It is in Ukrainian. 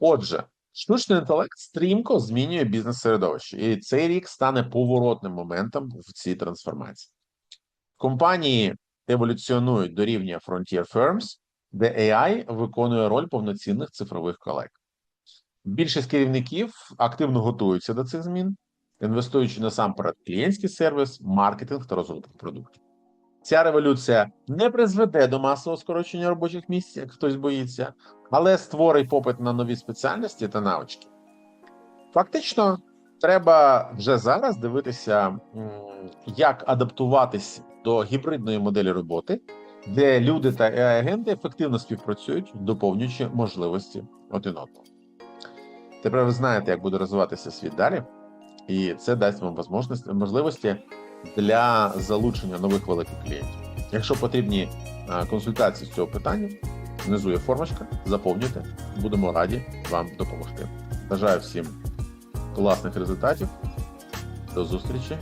Отже, штучний інтелект стрімко змінює бізнес-середовище, і цей рік стане поворотним моментом в цій трансформації. Компанії еволюціонують до рівня Frontier Firms, де AI виконує роль повноцінних цифрових колег. Більшість керівників активно готуються до цих змін, інвестуючи насамперед клієнтський сервіс, маркетинг та розвиток продуктів. Ця революція не призведе до масового скорочення робочих місць, як хтось боїться, але створить попит на нові спеціальності та навички. Фактично, треба вже зараз дивитися, як адаптуватись до гібридної моделі роботи, де люди та AI-агенти ефективно співпрацюють, доповнюючи можливості один одного. Тепер ви знаєте, як буде розвиватися світ далі, і це дасть вам можливості для залучення нових великих клієнтів. Якщо потрібні е, консультації з цього питання, внизу є формочка, заповнюйте, будемо раді вам допомогти. Бажаю всім класних результатів. До зустрічі